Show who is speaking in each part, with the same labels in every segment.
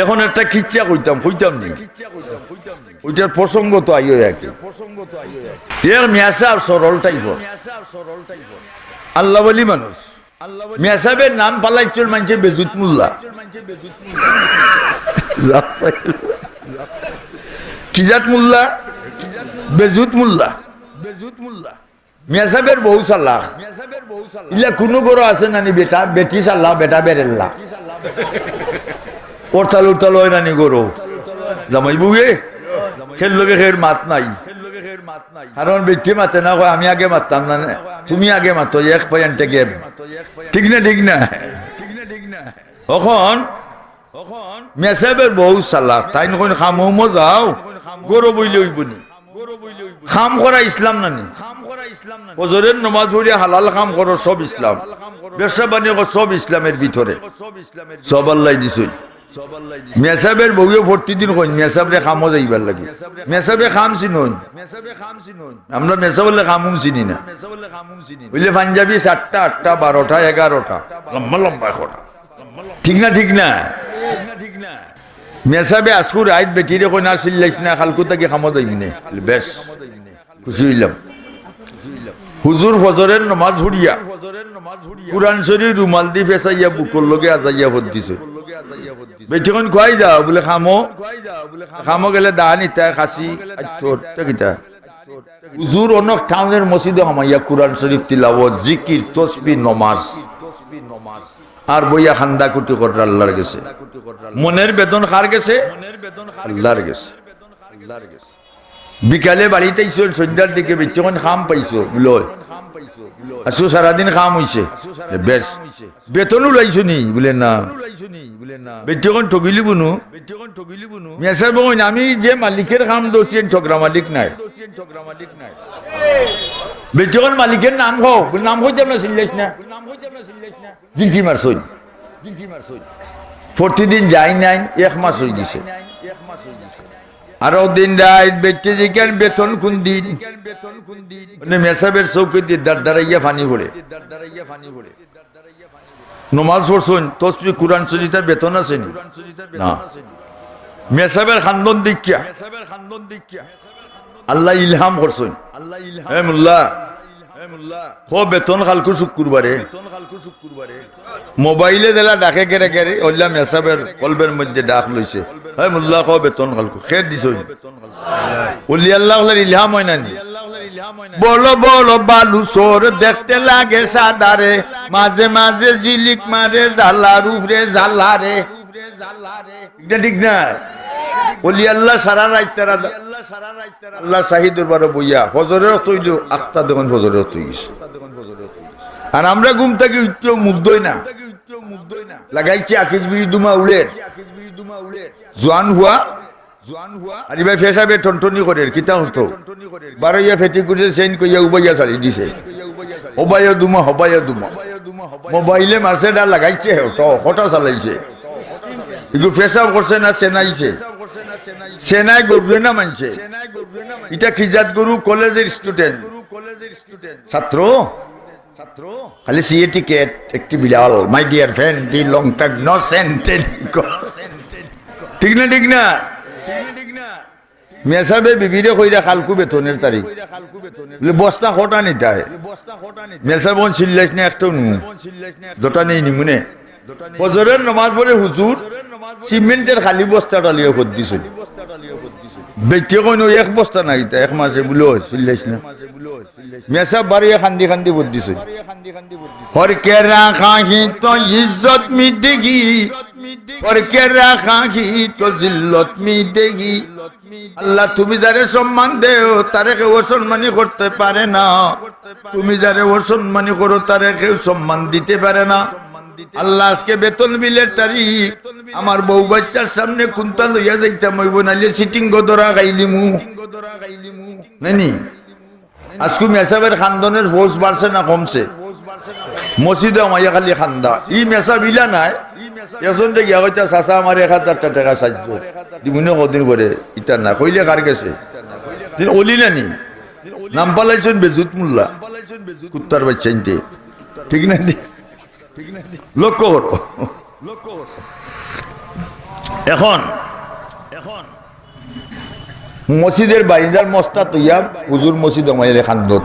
Speaker 1: এখন একটা কিচ্ছা কইতাম কইতাম নি? ওইটার প্রসঙ্গ তো আইও একে। এর মেয়াসাব সরল টাইপর। আল্লাহ বলি মানুষ। মেসাবের নাম পালাইচল মানছে বেজুত মুল্লা। কিজাত মুল্লা বেজুত মুল্লা? বেজুত মুল্লা। মেসাবের বহু সাল্লাহ। ইলা কোনো গরো আছে নানি, বেটা, বেটি সাল্লাহ, বেটা বেরেল্লা। ওরতাল উরতাল হয় নানি গরো? জামাই বুয়ে খেল লগে খের মাত নাই। কারণ বেটি মাতে না কয়, আমি আগে মারতাম না তুমি আগে মাতো, এক পয়েন্টে গেম। ঠিক না ঠিক না? তখন মেসাবের বহু সালাক তাই নখন খামো যাও গরো বইলে হইবনি খাম করা ইসলাম নানি ফজরের নমাজ পড়িয়া হালাল খাম করো, সব ইসলাম। ব্যবসা বাণিজ্য সব ইসলামের ভিতরে। সব আল্লাহ দিছই মেসাবের বউয়ে ভর্তি দিন কই মেসাবরে খামো যাইবার লাগে। মেসাবে খাম চিনই। আমরা মেসা বললে খামুম চিনি না। বুঝলে পাঞ্জাবি সাতটা আটটা বারোটা এগারোটা। লম্বা লম্বা কটা ঠিক না ঠিক না? ঠিক না মেসাবে আজকুর আইত বেটিরে কই না চিল্লাইছ না খালকু তাকে খামো যাইবি নে। বেশ খুশি হইলাম। হুজুর ফজরের নমাজ হুড়িয়া। কুরআন শরীফ রুমাল দি ফেসাইয়া বুকর লগে আজাইয়া ভোট দিছে। বেটিখন খুয়াই যাও বলে খামো। খামো গেলে দা নিতা খাসি কিতা। হুজুর অনেক টাউনের মসজিদে হামাইয়া কুরআন শরীফ তিলাওয়াত জিকির তসবি নমাজ। আর বইয়া খান্দা কুটি কর আল্লাহর গেছে। মনের বেতন খার গেছে। আল্লাহর গেছে। বিকালে বাড়িতে সন্ধ্যার দিকে বেচন খাম পাইছো, বুলো। আসো সারাদিন খাম হইছে। বেশ। বেতনও লাইছো নি বলে না। ঠগিলি বুনু? মেসা বই আমি যে মালিকের খাম ঠগরা মালিক নাই। বেটিখন মালিকের নাম খাও নাম হইতে না জিঙ্কি মারছই প্রতিদিন যাই নাই এক মাস হয়ে গেছে আরও দিন রাত বেচে জিজ্ঞান বেতন কোন দিন মেসাবের চৌকি দিয়ে দাঁড় দাঁড়াইয়া ফানি ভরে কোরআন শরীফের বেতন আছে নি? না। মেসাবের খান্দন আল্লাহ ইলহাম করছুন। হে মুল্লা হো বেতন খালকু শুক্রবারে। মোবাইলে দিলা ডাকে গেরে গেরে ওল্লা মেসাবের কলবের মধ্যে ডাক লইছে। হে মুল্লা খো বেতন খালকু খের দিছ ওলি আল্লাহ ইলহাম হয় না নি? বড় বড় বালু সোর দেখতে লাগে সাদারে, মাঝে মাঝে ঝিলিক মারে জালার উপরে জালারে ঠিক না? ওলি আল্লাহ সারা রাত তারা আল্লাহ শাহিদুর বারো বইয়া ফজরেও তৈল আখতা দেখুন ফজরেও তৈ গেছে। আর আমরা ঘুম থেকে উঠতেও মুগ্ধই না। লাগাইছি আকিজ বিড়ি দুমা উলের আকিজ বিড়ি দুমা উলের। জোয়ান হুয়া আর এবার ফেসাবে টনটনি করে কিতা হতো? বারোইয়া ফেটি করে সেন কইয়া উবাইয়া চালি দিছে। হবাইয়া দুমা হবাইয়া দুমা। মোবাইলে লাগাইছে হটা চালাইছে। এগুলো ফেসাব করছে না সেনাইছে। সেনাই গরুয়ে না মানছে। এটা খিজাত গরু কলেজের স্টুডেন্ট ছাত্র? ছাত্র? খালি সিএ টিকেট একটি বিড়াল। My dear friend the long time no sentence ঠিক না ঠিক না? মেসাবে বিবিরে কইরা খালকু বেতনের তারিখ। বস্তা খটা নিতায় মেসা বোন চিল্লাইস না একটাও নু দোটা নেই নিমুনে ফজরের নমাজ পড়ে হুজুর সিমেন্টের খালি বস্তাটা লিয়ে খোদ দিছিল বেটে কইন এক বস্তা নাই এক মাসে বুলো চিল্লাইস না। মেসা বাড়িয়ে খান্দি খান্দি ভোট দিছিল হর কে রাখা হি তো ইজ্জত মি দেগি। হর কে রাখা তো জিল্লত মি দেগি আল্লাহ, তুমি যারে সম্মান দেও, তারে কেউ সম্মানই করতে পারে না। তুমি যারে অসম্মানই করো, তারে কেউ সম্মান দিতে পারে না। আল্লাহ, আজকে বেতন বিলের তারিখ। আমার বউ বাচ্চার সামনে কুন্তা লইয়া যাইতাম নাইলে সিটিং গদরা গাইলিমু। আজকু মেসাবের খান্দনের ফোর্স বাড়ছে না, কমছে? মসজিদে আমাইয়া খালি খান্দা। ই মেসা বিলা নাই। এখন গিয়া কইতা চাচা আমার এক হাজার টাকা সাহায্য দিমুনে কদিন করে ইটা না কইলে কার গেছে তিনি অলি নানি নাম পালাইছেন বেজুত মোল্লা। কুত্তার বাচ্চা ঠিক না লক্ষ্য করো। এখন এখন মসজিদের বারিন্দার মস্তা তৈয়া হুজুর মসজিদ মাইলে খান্দত।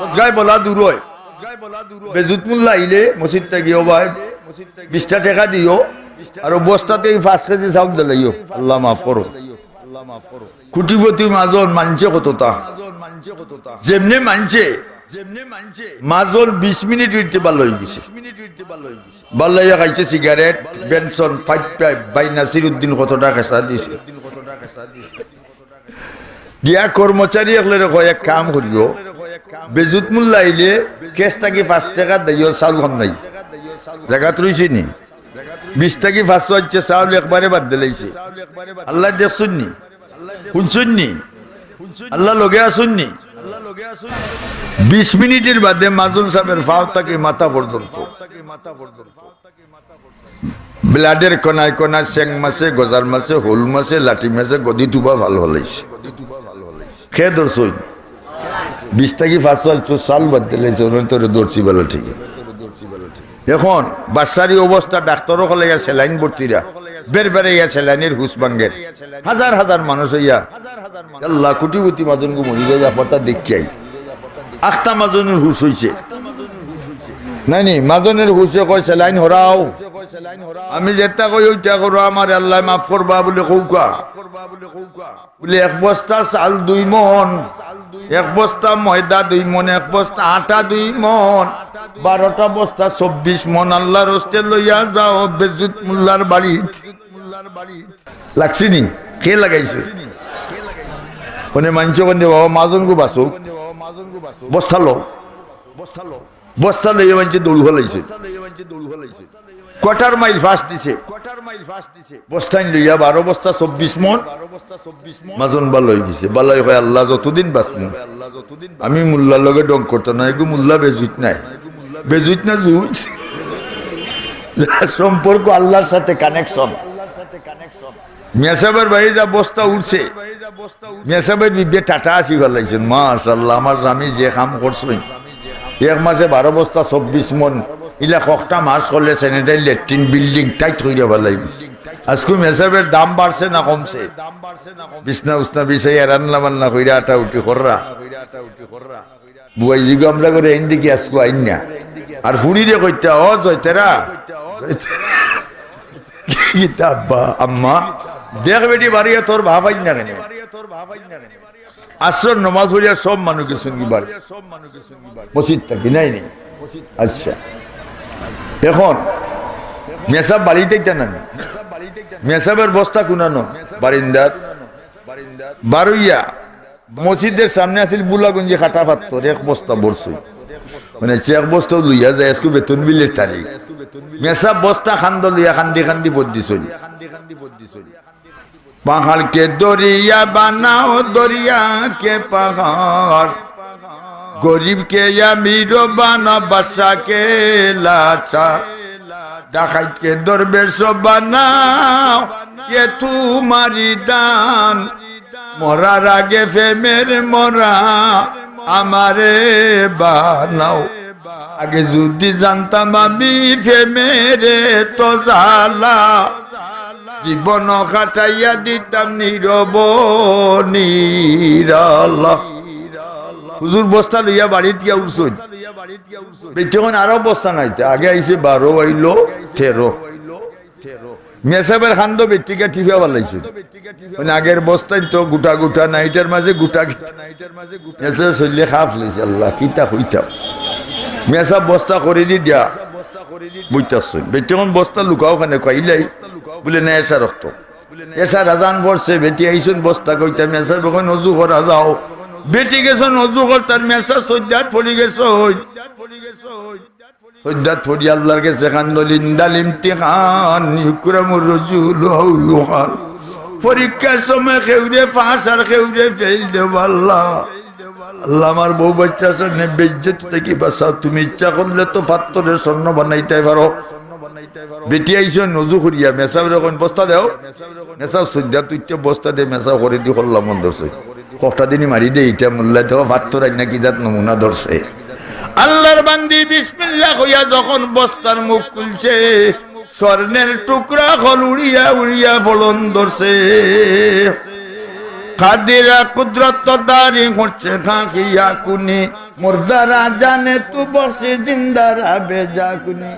Speaker 1: সদকায় বলা দূর হয়। বেজুত মুল্লা আইলে মসজিদটা গিয়েও ভাই। বিশটা টাকা দিও আর বস্তাতে পাঁচ কেজি চাউল দিলাইও আল্লাহ মাফ করো কুটিপতি মাজন মানছে কতটা যেমনে মানছে মাজন বিশ মিনিট উঠতে হয়ে গেছে। খাইছে cigarette Benson five five by Nasir Uddin কত টাকা খেসা দিছে। দিয়া কর্মচারী একলে কয় এক কাম করিও বেজুত মূল্য আইলে কেস থাকি পাঁচ টাকা দিও চাউল খাম নাই। জায়গাত রইছে নি? বিশ থাকি পাঁচশো হচ্ছে চাউল একবারে বাদ দিলাইছে আল্লাহ দেখছুন নি? শুনছুন নি? আল্লাহ লগে আসুন নি? বিশ মিনিটের বাদে মাজুল সাহেবের ফাও থাকে মাথা পর্যন্ত ব্লাডের কনায় কনায় চেং মাছে গজার মাছে, হোল মাছে, লাঠি মাছে, গদি তুবা ভালো হলাইছে। খেয়ে ধরছই বিশ থাকি পাঁচ চাল চাল বাদ দিলাইছে তোরে দৌড়ছি ভালো ঠিক এখন বাচ্চারি অবস্থা, ডাক্তারও হলে ইয়া সেলাইন ভর্তিরা, বের বেড়ে ইয়া সেলাইনের হুস ভাঙ্গের। হাজার হাজার মানুষ ইয়া আল্লাহ কোটি কোটি মাজন গো মরি যায় পতা দেখিয়াই। আখতা মাজনের হুস হইছে। নাই নি মাজনের হুসে কয়, সেলাইন হরাও। আমি যেটা কই ওইটা করো আমার আল্লাহ মাফ করবা বলে কৌকা। বলে এক বস্তা চাল দুই মন। এক বস্তা ময়দা দুই মন। এক বস্তা আটা দুই মন। বারোটা বস্তা চব্বিশ মন। আল্লাহর হস্তে লইয়া যাও বেজুত মুল্লার বাড়িত। লাগছি নি? কে লাগাইছে? মানে মানছে কোনে বাবা মাজন গো বাসো। বস্তা লো। বস্তা লইয়া মানছে দৌল হলাইছে। কোয়ার্টার মাইল ফাঁস দিছে। বস্তাইন লইয়া বারো বস্তা চব্বিশ মন মাজন বাল হয়ে গেছে। বালাই হয় আল্লাহ যতদিন বাঁচমু আমি মুল্লার লগে ডং করতো না। এগু মুল্লা বেজুত নাই। বেজুত না যার সম্পর্ক আল্লাহর সাথে কানেকশন মেসাবের ভাই যা বস্তা উঠছে মেসাবের বিবে টাটা আসি ফেলাইছেন। মাশাল্লাহ আমার স্বামী যে কাম করছেন। এক মাসে বারো বস্তা চব্বিশ মন ইলা কখটা মাস করলে স্যানিটারি লেট্রিন বিল্ডিং টাইট হয়ে যাবার লাগবে। আজকে মেসাবের দাম বাড়ছে না কমছে? বিছনা উসনা বিষয় রান্না বান্না কইরা আটা উঠি কররা বুয়াই জিগো আমরা করে আইন দেখি আজকে আইন না। আর ফুড়ি রে কইতা ও জয়তেরা আব্বা, আম্মা। দেখ বেটি বাড়িয়া তোর ভাবাই না কেন? আসর নমাজ হইয়া সব মানুষকে সঙ্গী বাড়ি মসজিদ থাকি নাই। আচ্ছা। এখন মেসাব বালিতে না মেসাবের বস্তা কুনানো, বারিন্দার। বারুইয়া, মসজিদের সামনে আছিল বুলাগঞ্জি খাটা পাত্তর এক বস্তা বরছই মানে চেক বস্তা লইয়া যায় আজকে বেতন বিলের তারিখ। মেসাব বস্তা খান্দ লইয়া খান্দি খান্দি বদিছই পাহাড় কে দরিয়া বানাও দরিয়া কে পাহাড়। গরিব কে আমির বানা বাসা কে লাচা। ডাকাইত কে দরবেশ বানাও এ তুমারি দান? মরার আগে ফেমের মরা, আমারে বানাও। আগে যদি জানতাম আমি ফেমেরে তো জালা জীবন খাটাইয়া দিতাম নীরব, নিরালা। হুজুর বস্তা লইয়া বাড়িত গিয়া উঠছই বেতন আরও বস্তা নাইতে। আগে আইছে বারো আইলো তেরো। মেসাবের খান্দ বেটিকা টিফা বালাইছে। মানে আগের বস্তায় তো গুটা গুটা নাইটের মাঝে গুটা মেসাব চললে খাপ লাইছে আল্লাহ, কিতা মেসাব বস্তা করে দি দিয়া বুঝতেছ বেতন বস্তা লুকাও খানে কইলাই, বলে না এসা রক্ত এসা রাজান পড়ছে বেটি আইসুন বস্তা কইতা। মেসা যখন নজু করা যাও। বেটি গেছ, নজু তার মেসা সজ্জাত পড়ি গেছ হদ্দাত ফরি আল্লাহর হাউহান পরীক্ষার সময় খেউরে পাস আর খেউরে ফেল দেব আমার বউ বাচ্চা সামনে বাঁচাও। তুমি ইচ্ছা করলে তো পাত্তরের স্বর্ণ বানাইতে পারো। বেটি আইসো নজু করিয়া এখন বস্তা দেও। মেসাব সদ্যা তুই বস্তা দে, মেসাব করে দি করলাম কষ্টা দিনই মারি দে ইটা মূল্য দেওয়া পাত্তর আইনা কি যাত নমুনা ধরছে আল্লাহর বান্দি বিসমিল্লাহ হইয়া যখন বস্তার মুখ খুলছে, স্বর্ণের টুকরা হল উড়িয়া উড়িয়া ফলন ধরছে। খাদিরা কুদরত দারি করছে খাকিয়া কুনি মুর্দারা জানে তু বসে জিন্দারা বেজা কুনি